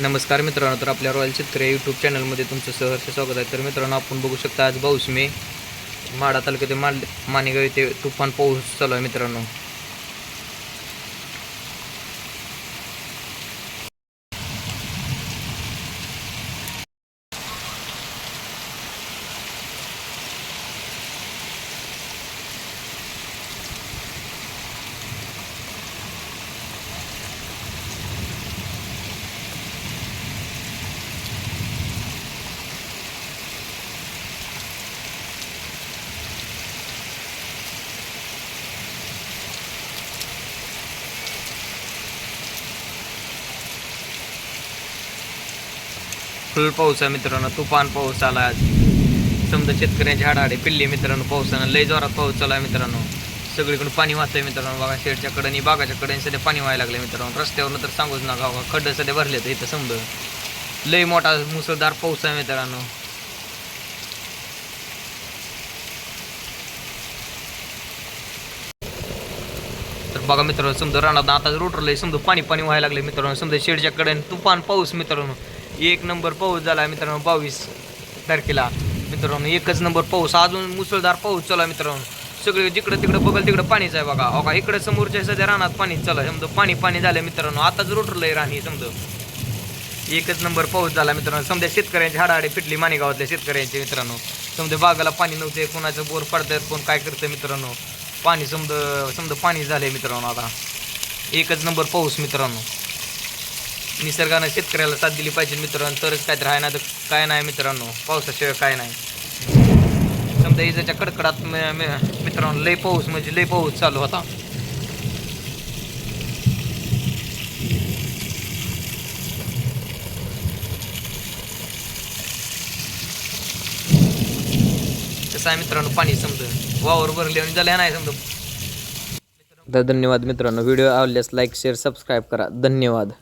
नमस्कार मित्रांनो तर आपल्या रॉयल शेतकरी यूट्यूब चॅनलमध्ये तुमचं सहर्ष स्वागत आहे. तर मित्रांनो आपण बघू शकता आज पाऊस मे माडा तालुक्यातील माल मानेगाव येथे तुफान पाऊस चालू आहे मित्रांनो. फुल पाऊस आहे मित्रांनो तुफान पाऊस आला आज. समजा शेतकऱ्यांची हाडाडे पिल्ली मित्रांनो पावसानं लय जोरात पाऊस चालू आहे मित्रांनो. सगळीकडून पाणी वाहतंय मित्रांनो बघा शेडच्या कडेने बागाच्या कडेने सध्या पाणी व्हायला लागले मित्रांनो. रस्त्यावरनं तर सांगूच ना बघा खड्डे सध्या भरले तर इथं समजा. लय मोठा मुसळधार पाऊस आहे मित्रांनो. तर बघा मित्रांनो समजा रानात आता रोटरलंय समजा पाणी पाणी व्हायला लागले मित्रांनो. समजा शेडच्या कडेने तुफान पाऊस मित्रांनो. एक नंबर पाऊस झाला मित्रांनो बावीस तारखेला. मित्रांनो एकच नंबर पाऊस अजून मुसळधार पाऊस चालू आहे मित्रांनो. सगळे जिकडं तिकडं बघल तिकडं पाणीच आहे बघा. हो का इकडं समोरच्या सध्या रानात पाणीच चालू आहे. समजा पाणी पाणी झालं मित्रांनो आताच रोटरलंय राणी समजा. एकच नंबर पाऊस झाला मित्रांनो. समजा शेतकऱ्यांची हाडाहाडी पिटली माणेगावातल्या शेतकऱ्यांचे मित्रांनो. समजा बागाला पाणी नव्हते कोणाचं बोर पडतात कोण काय करतं मित्रांनो. पाणी समजा समजा पाणी झालंय मित्रांनो आता. एकच नंबर पाऊस मित्रांनो. निसर्गानं शेतकऱ्याला साथ दिली पाहिजे मित्रांनो. तरच काय तर आहे ना तर काय नाही मित्रांनो. पावसाशिवाय काय नाही. समजा इजाच्या कडकडात मित्रांनो लय पाऊस म्हणजे लय पाऊस चालू होता. कसं आहे मित्रांनो पाणी समजा. वावर भरले आणि झालं नाही समजा. तर धन्यवाद मित्रांनो. व्हिडिओ आवडल्यास लाईक शेअर सबस्क्राईब करा. धन्यवाद.